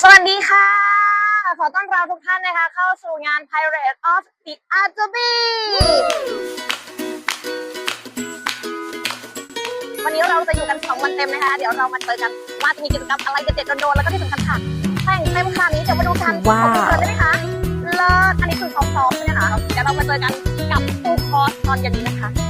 สวัสดีค่ะ ขอต้อนรับทุกท่านนะคะ เข้าสู่งาน Pirate of the a r t b วันนี้เราจะอยู่กัน2วันเต็มนะคะ เดี๋ยวเรามาเจอกันว่าจะมีกิจกรรมอะไรเด็ดๆโดนๆแล้วก็ที่สำคัญค่ะแข่งเต็มค่ะนี้เดี๋ยวมาดูกันว้ขอบคุณได้ไหมคะเลิศอันนี้คือซ้อมๆใช่ไหมคะเดี๋ยวเรามาเจอกันกับฟูคอร์สตอนเย็นนี้นะคะ